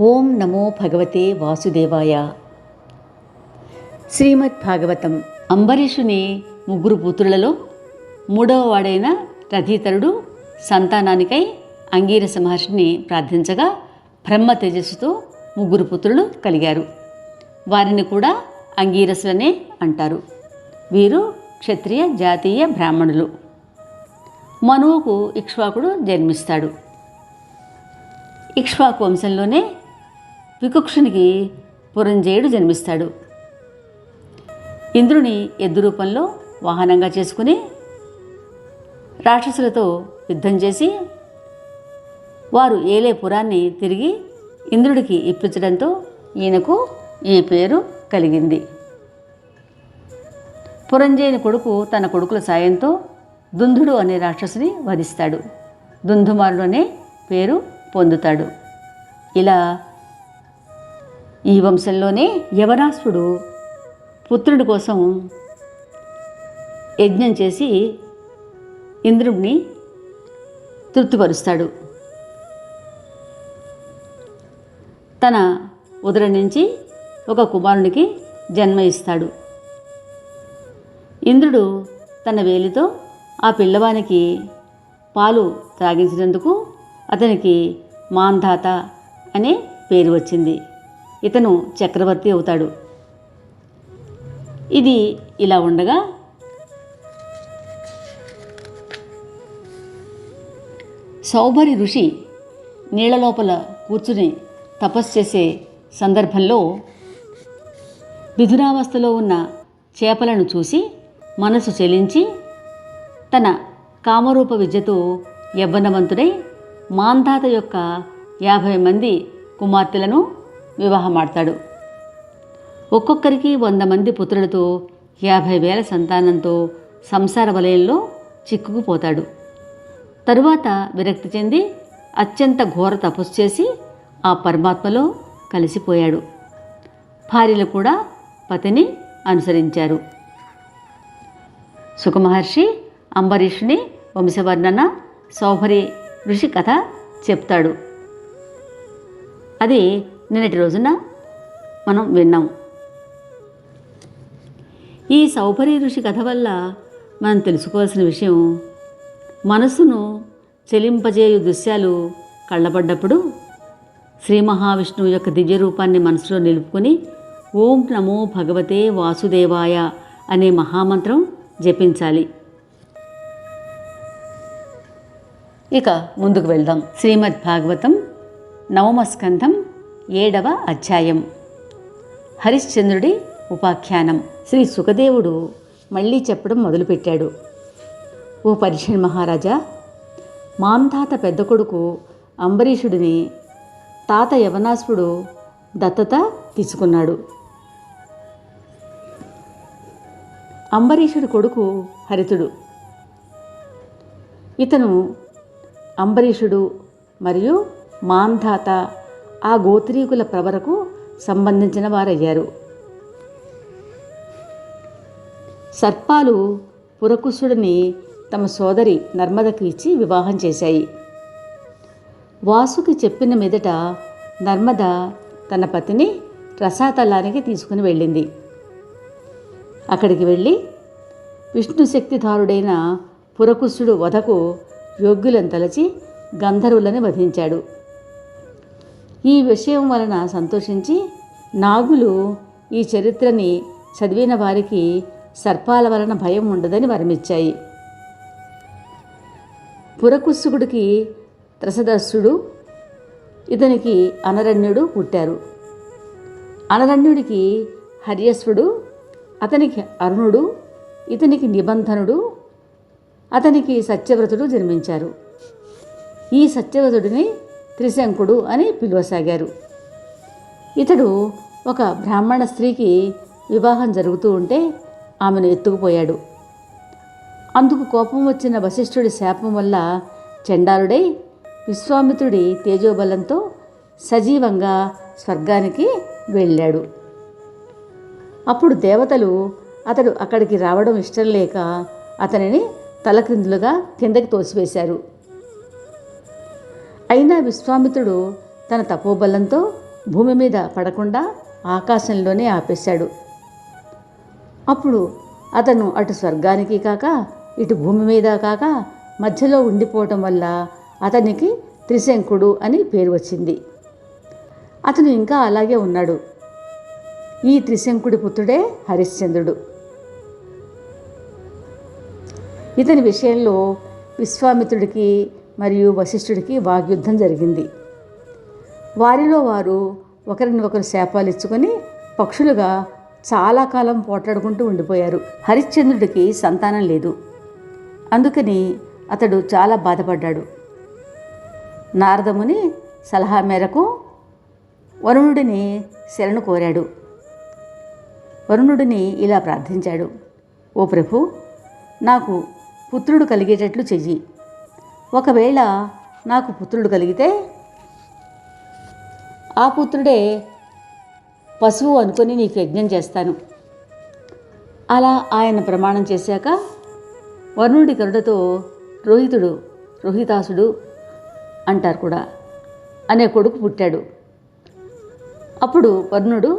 ఓం నమో భగవతే వాసుదేవాయ. శ్రీమద్ భాగవతం. అంబరీషుని ముగ్గురు పుత్రులలో మూడవ వాడైన రథీతరుడు సంతానానికై అంగీరస మహర్షిని ప్రార్థించగా బ్రహ్మ తేజస్సుతో ముగ్గురు పుత్రులు కలిగారు. వారిని కూడా అంగీరసులనే అంటారు. వీరు క్షత్రియ జాతీయ బ్రాహ్మణులు. మనువుకు ఇక్ష్వాకుడు జన్మిస్తాడు. ఇక్ష్వాకు వంశంలోనే వికుక్షునికి పురంజయుడు జన్మిస్తాడు. ఇంద్రుని ఎద్దు రూపంలో వాహనంగా చేసుకుని రాక్షసులతో యుద్ధం చేసి వారు ఏలే పురాన్ని తిరిగి ఇంద్రుడికి ఇప్పించడంతో ఈయనకు ఈ పేరు కలిగింది. పురంజయుని కొడుకు తన కొడుకుల సాయంతో దుందుడు అనే రాక్షసుని వధిస్తాడు. దుందుమారుడు అనే పేరు పొందుతాడు. ఇలా ఈ వంశంలోనే యవనాసుడు పుత్రుడి కోసం యజ్ఞం చేసి ఇంద్రుడిని తృప్తిపరుస్తాడు. తన ఉదర నుంచి ఒక కుమారునికి జన్మ ఇస్తాడు. ఇంద్రుడు తన వేలితో ఆ పిల్లవానికి పాలు త్రాగించినందుకు అతనికి మాంధాత అనే పేరు వచ్చింది. ఇతను చక్రవర్తి అవుతాడు. ఇది ఇలా ఉండగా సౌభరి ఋషి నీళ్ళ లోపల కూర్చుని తపస్సు చేసే సందర్భంలో విధురావస్థలో ఉన్న చేపలను చూసి మనసు చెలించి తన కామరూప విద్యతో యవ్వనవంతుడై మాంధాత యొక్క యాభై మంది కుమార్తెలను వివాహమాడతాడు. ఒక్కొక్కరికి వంద మంది పుత్రులతో యాభై వేల సంతానంతో సంసార వలయంలో చిక్కుకుపోతాడు. తరువాత విరక్తి చెంది అత్యంత ఘోర తపస్సు చేసి ఆ పరమాత్మలో కలిసిపోయాడు. భార్యలు కూడా పతిని అనుసరించారు. సుఖమహర్షి అంబరీషుని వంశవర్ణన సౌభరి ఋషి కథ చెప్తాడు. అది నిన్నటి రోజున మనం విన్నాం. ఈ సౌపరి ఋషి కథ వల్ల మనం తెలుసుకోవాల్సిన విషయం మనసును చెలింపజేయు దృశ్యాలు కళ్ళబడ్డప్పుడు శ్రీ మహావిష్ణువు యొక్క దివ్య రూపాన్ని మనసులో నిలుపుకొని ఓం నమో భగవతే వాసుదేవాయ అనే మహామంత్రం జపించాలి. ఇక ముందుకు వెళ్దాం. శ్రీమద్ భాగవతం నవమస్కంధం ఏడవ అధ్యాయం. హరిశ్చంద్రుడి ఉపాఖ్యానం. శ్రీ సుఖదేవుడు మళ్ళీ చెప్పడం మొదలుపెట్టాడు. ఓ పరీక్షణ్ మహారాజా మాంధాత పెద్ద కొడుకు అంబరీషుడిని తాత యవనాసుడు దత్తత తీసుకున్నాడు. అంబరీషుడి కొడుకు హరితుడు. ఇతను అంబరీషుడు మరియు మాంధాత ఆ గోత్రీకుల ప్రవరకు సంబంధించిన వారయ్యారు. సర్పాలు పురకుశుడిని తమ సోదరి నర్మదకు ఇచ్చి వివాహం చేశాయి. వాసుకి చెప్పిన మీదట నర్మద తన పతిని రసాతలానికి తీసుకుని వెళ్ళింది. అక్కడికి వెళ్ళి విష్ణు శక్తిధారుడైన పురకుశుడు వధకు యోగ్యులను తలచి గంధర్వులని వధించాడు. ఈ విషయం వలన సంతోషించి నాగులు ఈ చరిత్రని చదివిన వారికి సర్పాల వలన భయం ఉండదని వరమిచ్చాయి. పురకుస్సుకుడికి త్రసదస్సుడు ఇతనికి అనరణ్యుడు పుట్టారు. అనరణ్యుడికి హర్యస్వుడు అతనికి అరుణుడు ఇతనికి నిబంధనుడు అతనికి సత్యవ్రతుడు జన్మించారు. ఈ సత్యవ్రతుడిని త్రిశంకుడు అని పిలువసాగారు. ఇతడు ఒక బ్రాహ్మణ స్త్రీకి వివాహం జరుగుతూ ఉంటే ఆమెను ఎత్తుకుపోయాడు. అందుకు కోపం వచ్చిన వశిష్ఠుడి శాపం వల్ల చండాలుడై విశ్వామిత్రుడి తేజోబలంతో సజీవంగా స్వర్గానికి వెళ్ళాడు. అప్పుడు దేవతలు అతడు అక్కడికి రావడం ఇష్టం లేక అతనిని తలక్రిందులుగా కిందకి తోసివేశారు. అయినా విశ్వామిత్రుడు తన తపోబలంతో భూమి మీద పడకుండా ఆకాశంలోనే ఆపేశాడు. అప్పుడు అతను అటు స్వర్గానికి కాక ఇటు భూమి మీద కాక మధ్యలో ఉండిపోవటం వల్ల అతనికి త్రిశంకుడు అని పేరు వచ్చింది. అతను ఇంకా అలాగే ఉన్నాడు. ఈ త్రిశంకుడి పుత్రుడే హరిశ్చంద్రుడు. ఇతని విషయంలో విశ్వామిత్రుడికి మరియు వశిష్ఠుడికి వాగ్యుద్ధం జరిగింది. వారిలో వారు ఒకరిని ఒకరు శాపాలిచ్చుకొని పక్షులుగా చాలా కాలం పోట్లాడుకుంటూ ఉండిపోయారు. హరిశ్చంద్రుడికి సంతానం లేదు. అందుకని అతడు చాలా బాధపడ్డాడు. నారదముని సలహా మేరకు వరుణుడిని శరణు కోరాడు. వరుణుడిని ఇలా ప్రార్థించాడు. ఓ ప్రభు నాకు పుత్రుడు కలిగేటట్లు చెయ్యి. ఒకవేళ నాకు పుత్రుడు కలిగితే ఆ పుత్రుడే పశువు అనుకొని నీకు యజ్ఞం చేస్తాను. అలా ఆయన ప్రమాణం చేశాక వరుణుడి కరుడతో రోహితుడు రోహితాసుడు అంటారు కూడా అనే కొడుకు పుట్టాడు. అప్పుడు వరుణుడు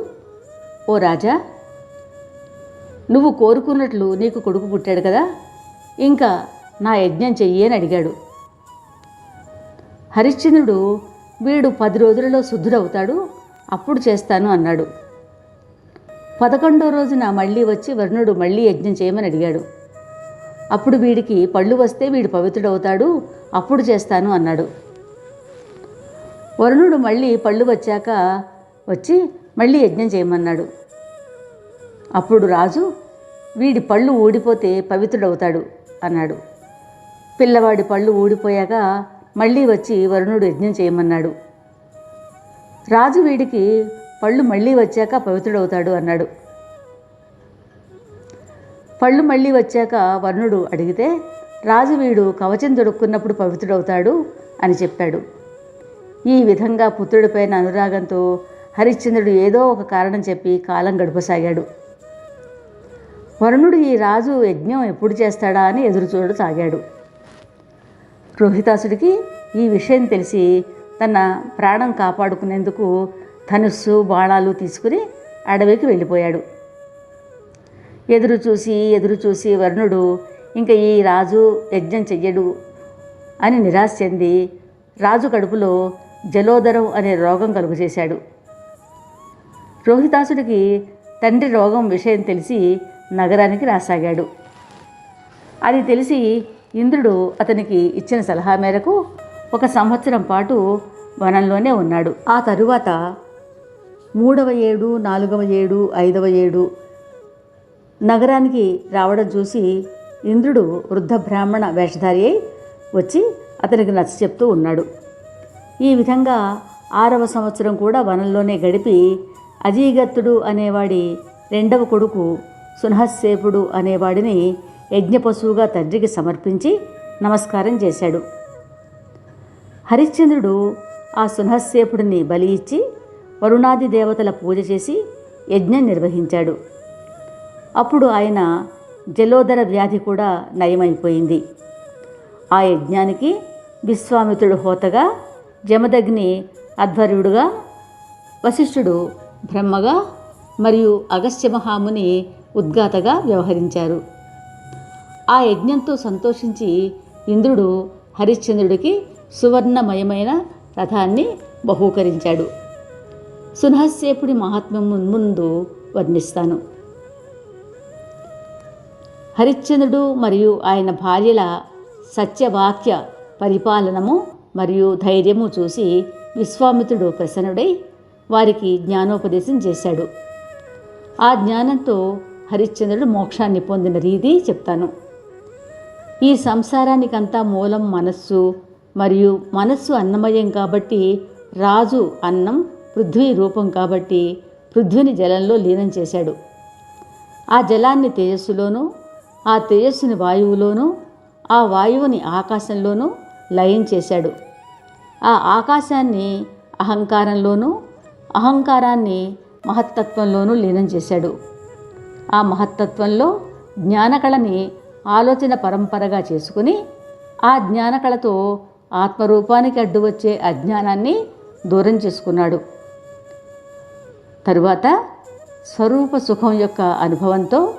ఓ రాజా నువ్వు కోరుకున్నట్లు నీకు కొడుకు పుట్టాడు కదా ఇంకా నా యజ్ఞం చెయ్యి అని అడిగాడు. హరిశ్చంద్రుడు వీడు పది రోజులలో శుద్ధుడవుతాడు అప్పుడు చేస్తాను అన్నాడు. పదకొండో రోజున మళ్ళీ వచ్చి వరుణుడు మళ్ళీ యజ్ఞం చేయమని అడిగాడు. అప్పుడు వీడికి పళ్ళు వస్తే వీడు పవిత్రుడవుతాడు అప్పుడు చేస్తాను అన్నాడు. వరుణుడు మళ్ళీ పళ్ళు వచ్చాక వచ్చి మళ్ళీ యజ్ఞం చేయమన్నాడు. అప్పుడు రాజు వీడి పళ్ళు ఊడిపోతే పవిత్రుడవుతాడు అన్నాడు. పిల్లవాడి పళ్ళు ఊడిపోయాక మళ్ళీ వచ్చి వరుణుడు యజ్ఞం చేయమన్నాడు. రాజు వీడికి పళ్ళు మళ్ళీ వచ్చాక పవిత్రుడవుతాడు అన్నాడు. పళ్ళు మళ్ళీ వచ్చాక వర్ణుడు అడిగితే రాజు వీడు కవచం దొడుక్కున్నప్పుడు పవిత్రుడవుతాడు అని చెప్పాడు. ఈ విధంగా పుత్రుడిపైన అనురాగంతో హరిశ్చంద్రుడు ఏదో ఒక కారణం చెప్పి కాలం గడపసాగాడు. వరుణుడు ఈ రాజు యజ్ఞం ఎప్పుడు చేస్తాడా అని ఎదురు చూడసాగాడు రోహితాసుడికి ఈ విషయం తెలిసి తన ప్రాణం కాపాడుకునేందుకు ధనుస్సు బాణాలు తీసుకుని అడవికి వెళ్ళిపోయాడు. ఎదురు చూసి ఎదురు చూసి వరుణుడు ఇంకా ఈ రాజు యజ్ఞం చెయ్యడు అని నిరాశ చెంది రాజు కడుపులో జలోదరం అనే రోగం కలుగజేశాడు. రోహితాసుడికి తండ్రి రోగం విషయం తెలిసి నగరానికి రాసాగాడు. అది తెలిసి ఇంద్రుడు అతనికి ఇచ్చిన సలహా మేరకు ఒక సంవత్సరం పాటు వనంలోనే ఉన్నాడు. ఆ తరువాత మూడవ ఏడు నాలుగవ ఏడు ఐదవ ఏడు నగరానికి రావడం చూసి ఇంద్రుడు వృద్ధ బ్రాహ్మణ వేషధారి అయి వచ్చి అతనికి నచ్చ చెప్తూ ఉన్నాడు. ఈ విధంగా ఆరవ సంవత్సరం కూడా వనంలోనే గడిపి అజీగత్తుడు అనేవాడి రెండవ కొడుకు సునహస్సేపుడు అనేవాడిని యజ్ఞపశువుగా తండ్రికి సమర్పించి నమస్కారం చేశాడు. హరిశ్చంద్రుడు ఆ సునహస్సేపుడిని బలి ఇచ్చి వరుణాది దేవతల పూజ చేసి యజ్ఞం నిర్వహించాడు. అప్పుడు ఆయన జలోదర వ్యాధి కూడా నయమైపోయింది. ఆ యజ్ఞానికి విశ్వామిత్రుడు హోతగా జమదగ్ని అధ్వర్యుడుగా వశిష్ఠుడు బ్రహ్మగా మరియు అగస్త్య మహాముని ఉద్గాతగా వ్యవహరించారు. ఆ యజ్ఞంతో సంతోషించి ఇంద్రుడు హరిశ్చంద్రుడికి సువర్ణమయమైన రథాన్ని బహూకరించాడు. సునహస్సేపుడి మహాత్మ్యం ముందు వర్ణిస్తాను. హరిశ్చంద్రుడు మరియు ఆయన భార్యల సత్యవాక్య పరిపాలనము మరియు ధైర్యము చూసి విశ్వామిత్రుడు ప్రసన్నుడై వారికి జ్ఞానోపదేశం చేశాడు. ఆ జ్ఞానంతో హరిశ్చంద్రుడు మోక్షాన్ని పొందిన రీతి చెప్తాను. ఈ సంసారానికంతా మూలం మనస్సు మరియు మనస్సు అన్నమయం కాబట్టి రాజు అన్నం పృథ్వీ రూపం కాబట్టి పృథ్వీని జలంలో లీనం చేశాడు. ఆ జలాన్ని తేజస్సులోనూ ఆ తేజస్సుని వాయువులోనూ ఆ వాయువుని ఆకాశంలోనూ లయం చేశాడు. ఆ ఆకాశాన్ని అహంకారంలోనూ అహంకారాన్ని మహత్తత్వంలోనూ లీనం చేశాడు. ఆ మహత్తత్వంలో జ్ఞానకళని ఆలోచన పరంపరగా చేసుకుని ఆ జ్ఞానకళతో ఆత్మరూపానికి అడ్డు వచ్చే అజ్ఞానాన్ని దూరం చేసుకున్నాడు. తరువాత స్వరూప సుఖం యొక్క అనుభవంతో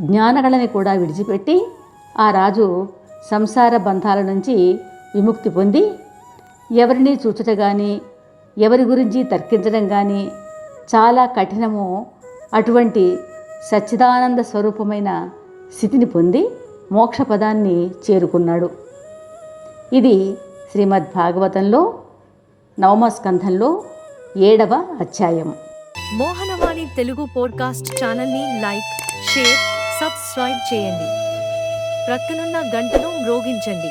జ్ఞానకళని కూడా విడిచిపెట్టి ఆ రాజు సంసార బంధాల నుంచి విముక్తి పొంది ఎవరిని చూచట కానీ ఎవరి గురించి తర్కించడం కానీ చాలా కఠినము అటువంటి సచ్చిదానంద స్వరూపమైన స్థితిని పొంది మోక్ష పదాన్ని చేరుకున్నాడు. ఇది శ్రీమద్ భాగవతంలో నవమ స్కంధంలో ఏడవ అధ్యాయం. మోహనవాణి తెలుగు పోడ్కాస్ట్ ఛానల్ని లైక్ షేర్ సబ్స్క్రైబ్ చేయండి. ప్రక్కనున్న గంటను మ్రోగించండి.